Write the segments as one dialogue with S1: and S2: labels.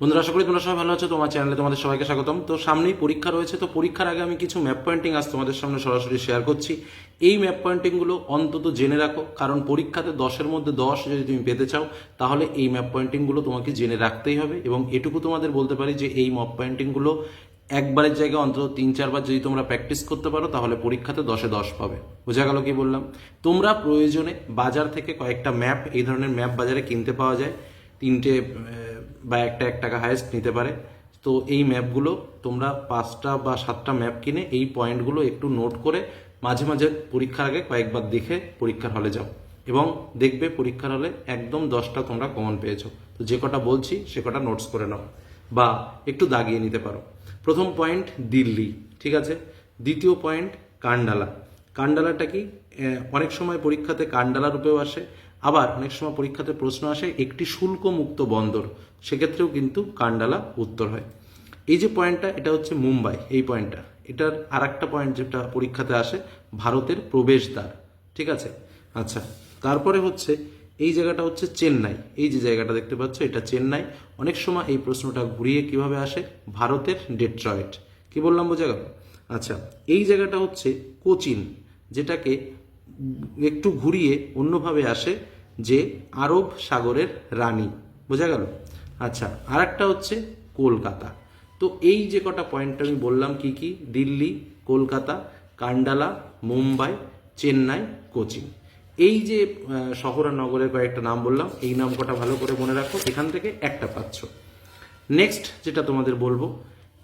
S1: বন্ধুরা, আশা করি তোমরা সবাই ভালো আছো। তোমার চ্যানেলে তোমাদের সবাইকে স্বাগতম। তো সামনেই পরীক্ষা রয়েছে। তো পরীক্ষার আগে আমি কিছু ম্যাপ পয়েন্টিং আজ তোমাদের সামনে সরাসরি শেয়ার করছি। এই ম্যাপ পয়েন্টিংগুলো অন্তত জেনে রাখো। কারণ পরীক্ষাতে দশের মধ্যে দশ যদি তুমি পেতে চাও, তাহলে এই ম্যাপ পয়েন্টিংগুলো তোমাকে জেনে রাখতেই হবে। এবং এটুকু তোমাদের বলতে পারি যে, এই ম্যাপ পয়েন্টিংগুলো একবারের জায়গায় অন্তত তিন, চারবার যদি তোমরা প্র্যাকটিস করতে পারো, তাহলে পরীক্ষাতে দশে দশ পাবে। বোঝা গেল কি বললাম? তোমরা প্রয়োজনে বাজার থেকে কয়েকটা ম্যাপ এই ধরনের ম্যাপ বাজারে কিনতে পাওয়া যায়। তিনটে বা একটা এক টাকা হায়েস্ট নিতে পারে। তো এই ম্যাপগুলো তোমরা পাঁচটা বা সাতটা ম্যাপ কিনে এই পয়েন্টগুলো একটু নোট করে মাঝে মাঝে পরীক্ষার আগে কয়েকবার দেখে পরীক্ষার হলে যাও। এবং দেখবে পরীক্ষার হলে একদম দশটা তোমরা কমন পেয়েছ। তো যে কটা বলছি, সে কটা নোটস করে নাও বা একটু দাগিয়ে নিতে পারো। প্রথম পয়েন্ট দিল্লি, ঠিক আছে? দ্বিতীয় পয়েন্ট কান্ডালা। কান্ডালাটা কি? অনেক সময় পরীক্ষাতে কান্ডালা রূপেও আসে। আবার অনেক সময় পরীক্ষাতে প্রশ্ন আসে, একটি শুল্ক মুক্ত বন্দর, সেক্ষেত্রেও কিন্তু কান্ডালা উত্তর হয়। এই যে পয়েন্টটা, এটা হচ্ছে মুম্বাই, এই পয়েন্টটা। এটার আর একটা পয়েন্ট যেটা পরীক্ষাতে আসে, ভারতের প্রবেশদ্বার, ঠিক আছে? আচ্ছা তারপরে হচ্ছে, এই জায়গাটা হচ্ছে চেন্নাই। এই যে জায়গাটা দেখতে পাচ্ছ, এটা চেন্নাই। অনেক সময় এই প্রশ্নটা ঘুরিয়ে কীভাবে আসে? ভারতের ডেট্রয়েট। কি বললাম, বোঝা গেল? আচ্ছা এই জায়গাটা হচ্ছে কোচিন, যেটাকে একটু ঘুরিয়ে অন্যভাবে আসে যে আরব সাগরের রানী। বোঝা গেল? আচ্ছা আর একটা হচ্ছে কলকাতা। তো এই যে কটা পয়েন্ট আমি বললাম কি কি? দিল্লি, কলকাতা, কান্ডালা, মুম্বাই, চেন্নাই, কোচিন। এই যে শহর আর নগরের কয়েকটা নাম বললাম, এই নাম কটা ভালো করে মনে রাখো, এখান থেকে একটা পাচ্ছ। নেক্সট যেটা তোমাদের বলব,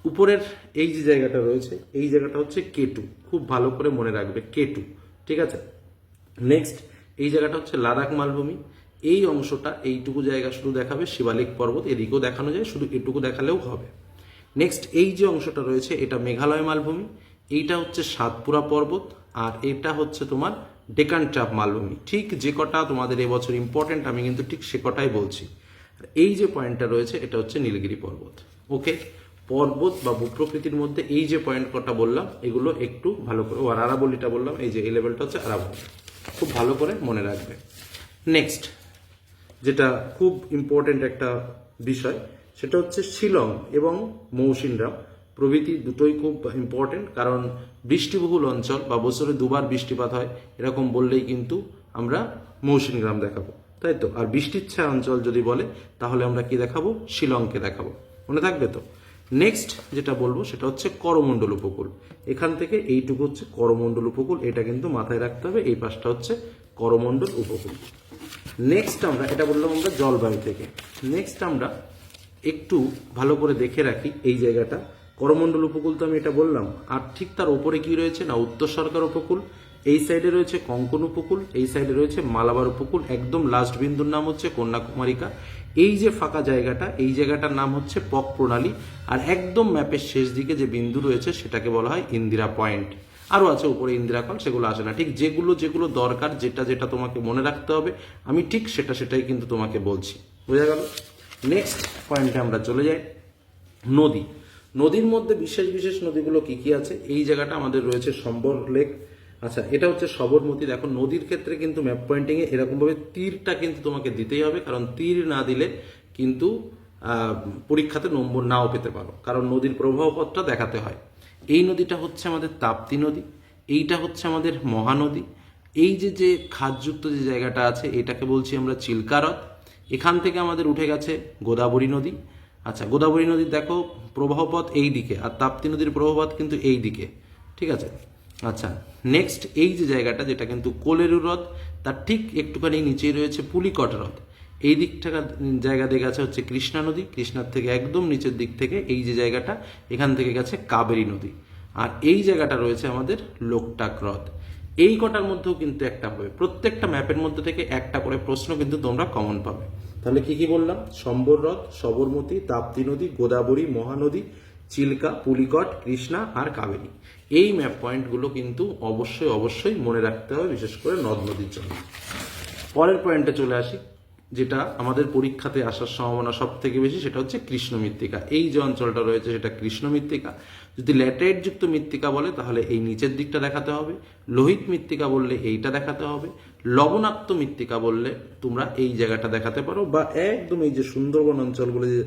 S1: উপরের এই যে জায়গাটা রয়েছে, এই জায়গাটা হচ্ছে কেটু। খুব ভালো করে মনে রাখবে, কেটু। ঠিক আছে? নেক্সট এই জায়গাটা হচ্ছে লাদাখ মালভূমি। এই অংশটা এইটুকু জায়গা শুধু দেখাবে, শিবালিক পর্বত, এদিকেও দেখানো যায়, শুধু এটুকু দেখালেও হবে। নেক্সট এই যে অংশটা রয়েছে, এটা মেঘালয় মালভূমি, এইটা হচ্ছে সাতপুরা পর্বত, আর এটা হচ্ছে তোমার ডেকান ট্রাপ মালভূমি। ঠিক যে কটা তোমাদের এবছর ইম্পর্টেন্ট আমি কিন্তু ঠিক সে কটাই বলছি। আর এই যে পয়েন্টটা রয়েছে, এটা হচ্ছে নীলগিরি পর্বত। ওকে পর্বত বা ভূপ্রকৃতির মধ্যে এই যে পয়েন্ট কটা বললাম, এগুলো একটু ভালো করে, ও আর আরাবলিটা বললাম, এই যে এই লেভেলটা হচ্ছে আরাবলি। খুব ভালো করে মনে রাখবে। নেক্সট যেটা খুব ইম্পর্টেন্ট একটা বিষয়, সেটা হচ্ছে শিলং এবং মৌসিনরাম প্রভৃতি দুটোই খুব ইম্পর্টেন্ট কারণ বৃষ্টিবহুল অঞ্চল, বা বছরে দুবার বৃষ্টিপাত হয়, এরকম বললেই কিন্তু আমরা মৌসিনগ্রাম দেখাবো। তাই তো? আর বৃষ্টিচ্ছা অঞ্চল যদি বলে, তাহলে আমরা কি দেখাবো? শিলংকে দেখাবো। মনে থাকবে তো? নেক্সট যেটা বলব সেটা হচ্ছে করমণ্ডল উপকূল। এখান থেকে এইটুকু হচ্ছে করমণ্ডল উপকূল, এটা কিন্তু মাথায় রাখতে হবে, এই পাশটা হচ্ছে করমণ্ডল উপকূল। নেক্সট আমরা, এটা বললাম আমরা জলবায়ু থেকে। নেক্সট আমরা একটু ভালো করে দেখে রাখি এই জায়গাটা। করমণ্ডল উপকূল তো আমি এটা বললাম, আর ঠিক তার উপরে কি রয়েছে না উত্তর সরকার উপকূল এই সাইডে রয়েছে কঙ্কন উপকূল, এই সাইডে রয়েছে মালাবার উপকূল, একদম লাস্ট বিন্দুর নাম হচ্ছে কন্যাকুমারিকা। এই যে ফাঁকা জায়গাটা, এই জায়গাটার নাম হচ্ছে পক প্রণালী, আর একদম ম্যাপের শেষ দিকে যে বিন্দু রয়েছে সেটাকে বলা হয় ইন্দিরা পয়েন্ট। আরও আছে উপরে ইন্দিরা কল, সেগুলো আসে না। ঠিক যেগুলো যেগুলো দরকার, যেটা যেটা তোমাকে মনে রাখতে হবে, আমি ঠিক সেটা, সেটাই কিন্তু তোমাকে বলছি। বোঝা গেল? নেক্সট পয়েন্টে আমরা চলে যাই। নদী। নদীর মধ্যে বিশেষ বিশেষ নদীগুলো কি কি আছে? এই জায়গাটা আমাদের রয়েছে সম্বর লেক। আচ্ছা এটা হচ্ছে সবরমতী। দেখো, নদীর ক্ষেত্রে কিন্তু ম্যাপ পয়েন্টিং এ এরকমভাবে তীরটা কিন্তু তোমাকে দিতেই হবে, কারণ তীর না দিলে কিন্তু পরীক্ষাতে নম্বর নাও পেতে পারো। কারণ নদীর প্রবাহপথটা দেখাতে হয়। এই নদীটা হচ্ছে আমাদের তাপ্তি নদী, এইটা হচ্ছে আমাদের মহানদী। এই যে যে খাদযুক্ত যে জায়গাটা আছে, এটাকে বলছি আমরা চিল্কারত এখান থেকে আমাদের উঠে গেছে গোদাবরী নদী। আচ্ছা গোদাবরী নদীর দেখো, প্রবাহপথ এই দিকে, আর তাপ্তি নদীর প্রবাহপথ কিন্তু এই দিকে। ঠিক আছে? আচ্ছা নেক্সট এই যে জায়গাটা যেটা কিন্তু কোলেরু হ্রদ, তার ঠিক একটুখানি নিচেই রয়েছে পুলিকট হ্রদ। এই দিকটা জায়গা দিয়ে গেছে হচ্ছে কৃষ্ণা নদী। কৃষ্ণার থেকে একদম নিচের দিক থেকে এই যে জায়গাটা, এখান থেকে গেছে কাবেরী নদী। আর এই জায়গাটা রয়েছে আমাদের লোকটাক হ্রদ। এই কটার মধ্যেও কিন্তু একটা হবে। প্রত্যেকটা ম্যাপের মধ্যে থেকে একটা করে প্রশ্ন কিন্তু তোমরা কমন পাবে। তাহলে কি কি বললাম? সম্বর হ্রদ, সবরমতী, তাপ্তি নদী, গোদাবরী, মহানদী চিল্কা, পুলিকট, কৃষ্ণা আর কাবেরী। এই ম্যাপ পয়েন্টগুলো কিন্তু অবশ্যই অবশ্যই মনে রাখতে হবে, বিশেষ করে নদ নদীর জন্য। পরের পয়েন্টে চলে আসি, যেটা আমাদের পরীক্ষাতে আসার সম্ভাবনা সব থেকে বেশি, সেটা হচ্ছে কৃষ্ণ মৃত্তিকা। এই যে অঞ্চলটা রয়েছে, সেটা কৃষ্ণ মৃত্তিকা। যদি ল্যাটেরাইট যুক্ত মৃত্তিকা বলে, তাহলে এই নিচের দিকটা দেখাতে হবে। লোহিত মৃত্তিকা বললে এইটা দেখাতে হবে। লবণাক্ত মৃত্তিকা বললে তোমরা এই জায়গাটা দেখাতে পারো। বা একদম এই যে সুন্দরবন অঞ্চলগুলো, যে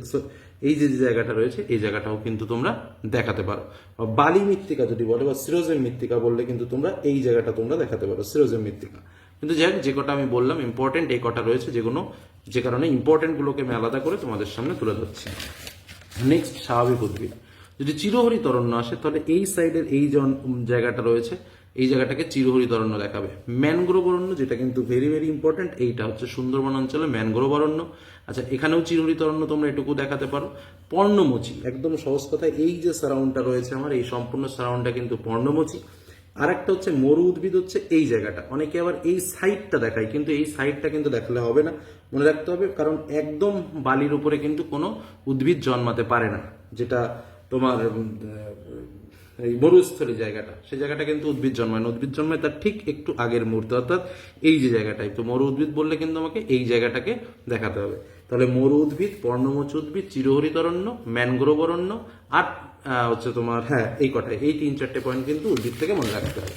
S1: এই যে জায়গাটা রয়েছে, এই জায়গাটাও কিন্তু তোমরা দেখাতে পারো। বালি মৃত্তিকা যদি বলে, বা সিরোজের মৃত্তিকা বললে কিন্তু তোমরা এই জায়গাটা তোমরা দেখাতে পারো, সিরোজের মৃত্তিকা। কিন্তু যাই যে কটা আমি বললাম ইম্পর্টেন্ট এই কটা রয়েছে যেগুলো যে কারণে ইম্পর্টেন্ট গুলোকে আমি আলাদা করে তোমাদের সামনে তুলে ধরছি। নেক্সট স্বাভাবিক উদ্ভিদ। যদি চিরহরিত অরণ্য আসে, তাহলে এই সাইডের এই জায়গাটা রয়েছে এই জায়গাটাকে চিরহরিত অরণ্য দেখাবে। ম্যানগ্রোভ অরণ্য যেটা কিন্তু ভেরি ভেরি ইম্পর্টেন্ট এইটা হচ্ছে সুন্দরবন অঞ্চলে ম্যানগ্রোভ অরণ্য আচ্ছা এখানেও চিরহরিত অরণ্য তোমরা এটুকু দেখাতে পারো। পর্ণমোচী, একদম সহজ কথায় এই যে সারাউন্ডটা রয়েছে আমার, এই সম্পূর্ণ সারাউন্ডটা কিন্তু পর্ণমোচী। আর একটা হচ্ছে মরু উদ্ভিদ হচ্ছে এই জায়গাটা। অনেকে আবার এই সাইডটা দেখায়, কিন্তু এই সাইডটা কিন্তু দেখালে হবে না। মনে রাখতে হবে, কারণ একদম বালির উপরে কিন্তু কোনো উদ্ভিদ জন্মাতে পারে না, যেটা তোমার এই মরুস্থলী জায়গাটা, সেই জায়গাটা কিন্তু উদ্ভিদ জন্মায় না। উদ্ভিদ জন্মায় তার ঠিক একটু আগের মুহূর্তে, অর্থাৎ এই যে জায়গাটাই। তো মরু উদ্ভিদ বললে কিন্তু আমাকে এই জায়গাটাকে দেখাতে হবে। তাহলে মরু উদ্ভিদ, পর্ণমোচ উদ্ভিদ চিরহরিত অরণ্য ম্যানগ্রোভ অরণ্য আর হচ্ছে তোমার হ্যাঁ এই কটায় এই তিন চারটে পয়েন্ট কিন্তু উদ্ভিদ থেকে মনে রাখতে হবে।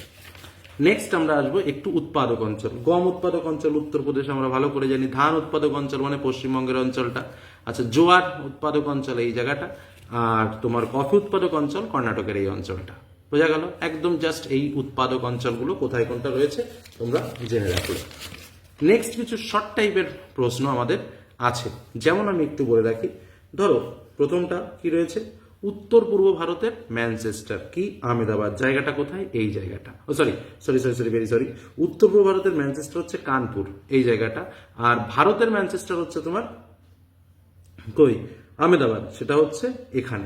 S1: নেক্সট আমরা আসব একটু উৎপাদক অঞ্চল। গম উৎপাদক অঞ্চল উত্তরপ্রদেশ আমরা ভালো করে জানি। ধান উৎপাদক অঞ্চল মানে পশ্চিমবঙ্গের অঞ্চলটা। আচ্ছা জোয়ার উৎপাদক অঞ্চল এই জায়গাটা। আর তোমার কফি উৎপাদক অঞ্চল কর্ণাটকের এই অঞ্চলটা। বোঝা গেল? একদম জাস্ট এই উৎপাদক অঞ্চলগুলো কোথায় কোনটা রয়েছে, তোমরা জেনে রাখলে। নেক্সট কিছু শর্ট টাইপের প্রশ্ন আমাদের আছে। যেমন আমি একটু বলে রাখি, ধরো, প্রথমটা কি রয়েছে? উত্তর পূর্ব ভারতের ম্যানচেস্টার। কি? আহমেদাবাদ। জায়গাটা কোথায়? এই জায়গাটা। ও sorry sorry sorry sorry very sorry উত্তর পূর্ব ভারতের ম্যানচেস্টার হচ্ছে কানপুর, এই জায়গাটা। আর ভারতের ম্যানচেস্টার হচ্ছে তোমার কই? আহমেদাবাদ, সেটা হচ্ছে এখানে।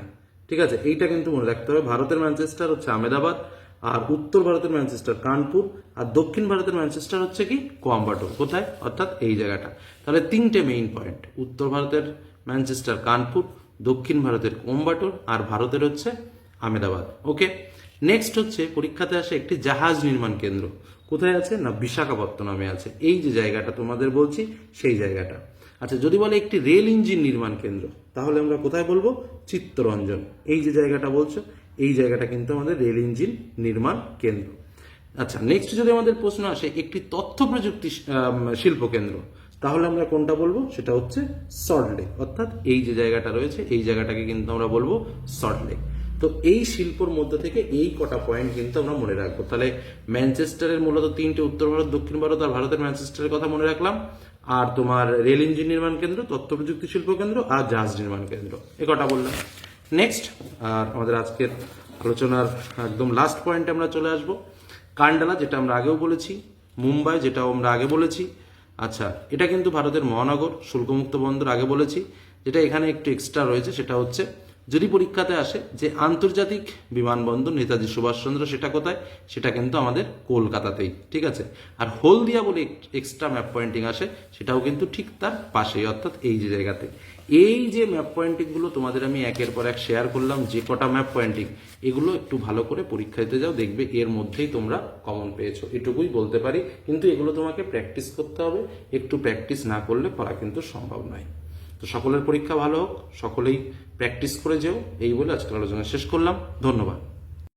S1: ঠিক আছে? এইটা কিন্তু মনে রাখতে হবে। ভারতের ম্যানচেস্টার হচ্ছে আহমেদাবাদ, আর উত্তর ভারতের ম্যানচেস্টার কানপুর, আর দক্ষিণ ভারতের ম্যানচেস্টার হচ্ছে কি? কোয়াম্বাটোর। কোথায়? অর্থাৎ এই জায়গাটা। তাহলে তিনটে মেইন পয়েন্ট উত্তর ভারতের ম্যানচেস্টার কানপুর, দক্ষিণ ভারতের কোম্বাটোর আর ভারতের হচ্ছে আহমেদাবাদ। ওকে নেক্সট হচ্ছে, পরীক্ষাতে আসে একটি জাহাজ নির্মাণ কেন্দ্র। কোথায় আছে? না, বিশাখাপত্তনমে আছে। এই যে জায়গাটা তোমাদের বলছি, সেই জায়গাটা। আচ্ছা যদি বলে একটি রেল ইঞ্জিন নির্মাণ কেন্দ্র, তাহলে আমরা কোথায় বলব? চিত্তরঞ্জন। এই যে জায়গাটা বলছো, এই জায়গাটা কিন্তু আমাদের রেল ইঞ্জিন নির্মাণ কেন্দ্র। আচ্ছা নেক্সট যদি আমাদের প্রশ্ন আসে, একটি তথ্য প্রযুক্তি শিল্প কেন্দ্র, তাহলে আমরা কোনটা বলব? সেটা হচ্ছে সল্টলেক অর্থাৎ এই যে জায়গাটা রয়েছে, এই জায়গাটাকে কিন্তু আমরা বলব সল্টলেক তো এই শিল্পর মধ্যে থেকে এই কটা পয়েন্ট কিন্তু আমরা মনে রাখব। তাহলে ম্যানচেস্টারের মূলত তিনটে উত্তর ভারত, দক্ষিণ ভারত আর ভারতের ম্যানচেস্টারের কথা মনে রাখলাম। আর তোমার রেল ইঞ্জিন নির্মাণ কেন্দ্র, তথ্য প্রযুক্তি শিল্প কেন্দ্র আর জাহাজ নির্মাণ কেন্দ্র। এ কটা বললাম। নেক্সট আর আমাদের আজকের আলোচনার একদম লাস্ট পয়েন্টে আমরা চলে আসব। কান্ডালা, যেটা আমরা আগেও বলেছি। মুম্বাই, যেটাও আমরা আগে বলেছি। আচ্ছা এটা কিন্তু ভারতের মহানগর, শুল্কমুক্ত বন্দর আগে বলেছি। যেটা এখানে একটু এক্সট্রা রয়েছে, সেটা হচ্ছে যদি পরীক্ষাতে আসে যে আন্তর্জাতিক বিমানবন্দর, নেতাজি সুভাষচন্দ্র সেটা কোথায়? সেটা কিন্তু আমাদের কলকাতাতেই, ঠিক আছে? আর হলদিয়া বলে এক্সট্রা ম্যাপ পয়েন্টিং আসে, সেটাও কিন্তু ঠিক তার পাশেই, অর্থাৎ এই যে জায়গাতে। এই যে ম্যাপ পয়েন্টিংগুলো তোমাদের আমি একের পর এক শেয়ার করলাম, যে কটা ম্যাপ পয়েন্টিং এগুলো একটু ভালো করে পরীক্ষা দিতে যাও, দেখবে এর মধ্যেই তোমরা কমন পেয়েছ। এটুকুই বলতে পারি, কিন্তু এগুলো তোমাকে প্র্যাকটিস করতে হবে, একটু প্র্যাকটিস না করলে পড়া কিন্তু সম্ভব নয়। তো সকলের পরীক্ষা ভালো হোক সকলেই প্র্যাকটিস করে যেও। এই বলে আজকের আলোচনা শেষ করলাম। ধন্যবাদ।